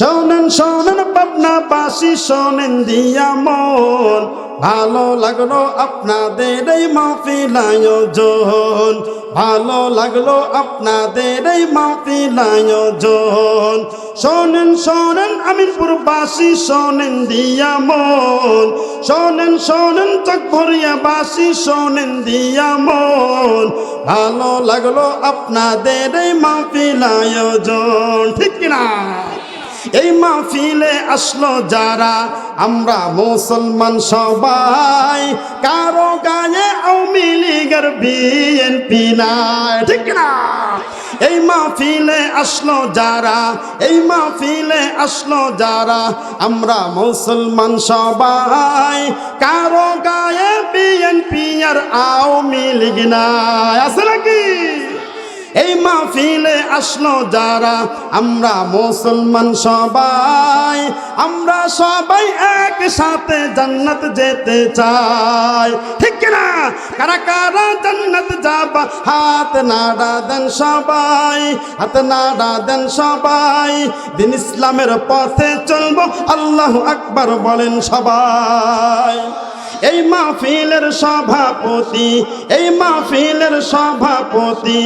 শোনেন শোনেন পাবনা বাসি, শোনেন দিয়া মন। ভালো লাগল আপনাদের এই মাহফিল আয়োজন। ভালো লাগল আপনাদের এই মাহফিল আয়োজন। শোনেন শোনেন আমিরপুর বাসি শোনেন দিয়া মন। শোনেন শোনেন চক ভরিয়া বাসি শোনেন দিয়া মন। ভালো লাগল আপনাদের এই মাহফিল আয়োজন। ঠিক কিনা? এই মাহফিলে আসলো যারা, আমরা মুসলমান সবাই, কারও গায়ে আওয়ামী লীগের বিএনপি নাই, ঠিক না এই মাহফিলে আসলো যারা, এই মাহফিলে আসলো যারা, আমরা মুসলমান সবাই, কারও গায়ে বিএনপি আর আওয়ামী লীগ নাই, আছে নাকি? এই মাহফিলে আসলো যারা, আমরা মুসলমান সবাই, আমরা সবাই একসাথে জান্নাত যেতে চাই। ঠিক কিনা কারা কারা জান্নাত যাবা, হাত নাড়া দেন সবাই, হাত নাড়া দেন সবাই। দিন ইসলামের পথে চলবো, আল্লাহ আকবার বলেন সবাই। এই মাহফিলের সভাপতি, এই মাহফিলের সভাপতি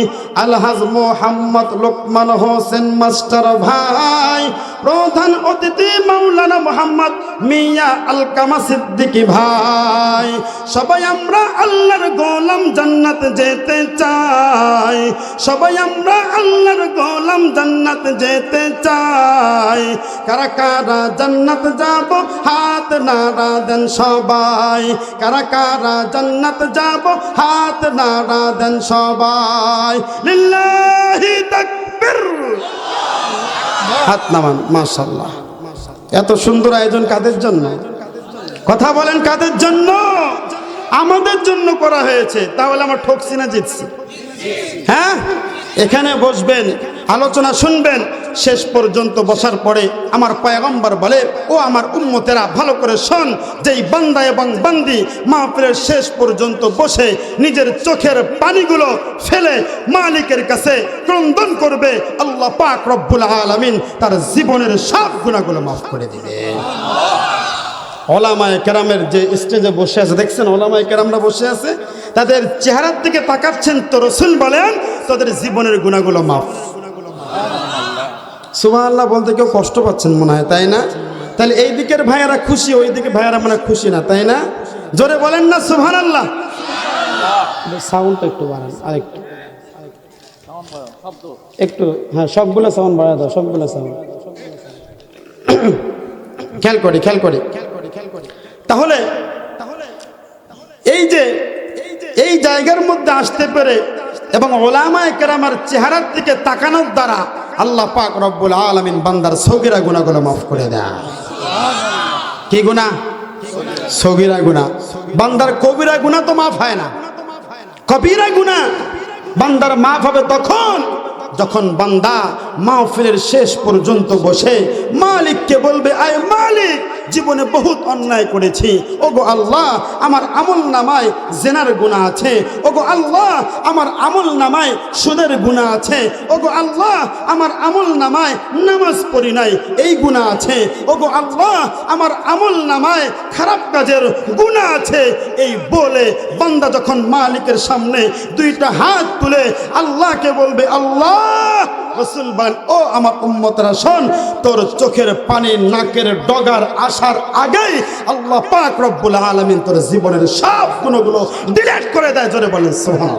আলহাজ মোহাম্মদ লোকমান হোসেন মাস্টার ভাই, প্রধান অতিথি মৌলানা মোহাম্মদ মিয়া আলকামা সিদ্দিকি ভাই। সবাই আমরা আল্লাহর গোলাম জান্নাত যেতে চাই। সবাই আমরা আল্লাহর গোলাম জান্নাত যেতে চাই। কারা কারা জান্নাত যাব, হাত নাড়া দেন সবাই। কারা কারা জান্নাত যাব, হাত নাড়া দেন সবাই। লিল্লাহি তাকবীর। হাত নামান, মাশাআল্লাহ। এত সুন্দর আয়োজন কাদের জন্য? কথা বলেন কাদের জন্য? আমাদের জন্য করা হয়েছে। তাহলে আমার ঠকছি না জিতছি। হ্যাঁ? এখানে বসবেন, আলোচনা শুনবেন, শেষ পর্যন্ত বসার পরে আমার পয়গম্বর বলে, ও আমার উম্মতেরা, ভালো করে শোন, যেই বান্দা এবং বান্দি মাহফিলের শেষ পর্যন্ত বসে নিজের চোখের পানিগুলো ফেলে মালিকের কাছে ক্রন্দন করবে, আল্লাহ পাক রব্বুল আলামিন তার জীবনের সব গুণাগুলো মাফ করে দিবে। ওলামায় কেরামের যে স্টেজে বসে আছে, দেখছেন ওলামায় কেরামরা বসে আছে? তাদের চেহারার দিকে তাকাচ্ছেন তো রসুল বলেন তাদের জীবনের গুণাগুলো মাফ। সুবাহ আল্লাহ বলতে কেউ কষ্ট পাচ্ছেন মনে হয় তাই না? তাহলে এই দিকের ভাইয়ারা খুশি ওই দিকে ভাইয়ারা মানে খুশি না তাই না? জোরে বলেন না সুবহান আল্লাহ সাউন্ডটা একটু বাড়ান আরেকটু। একটু হ্যাঁ সবগুলো সাউন্ড বাড়া দাও সবগুলো সাউন্ড। খেয়াল করি খেয়াল করি। তাহলে এই যে এই জায়গার মধ্যে আসতে পেরে এবং ওলামায় কেরামার চেহারার দিকে তাকানোর দ্বারা আল্লাহ পাক রব্বুল আলমিন বান্দার সগিরা গুণাগুলো মাফ করে দেয় কি গুণা সগিরা গুণা বান্দার কবিরা গুণা তো মাফ হয় না। কবিরা গুণা বান্দার মাফ হবে তখন, যখন বান্দা মাহফিলের শেষ পর্যন্ত বসে মালিককে বলবে, আয় মালিক জীবনে বহুত অন্যায় করেছি। ওগো আল্লাহ, আমার আমল নামায় জেনার গুণা আছে। ওগো আল্লাহ, আমার আমল নামায় সুদের গুণা আছে। ওগো আল্লাহ, আমার আমল নামায় নামাজ পড়ি নাই, এই গুণা আছে। ওগো আল্লাহ, আমার আমল নামায় খারাপ কাজের গুণা আছে। এই বলে বান্দা যখন মালিকের সামনে দুইটা হাত তুলে আল্লাহকে বলবে, আল্লাহ রসুল বান ও আমার উম্মতরা শোন তোর চোখের পানি, নাকের ডগার আসার আগেই আল্লাহ পাক রব্বুল আলামিন তোর জীবনের সব গুণগুলো ডিলেট করে দেয়, জোরে বলেন সোহান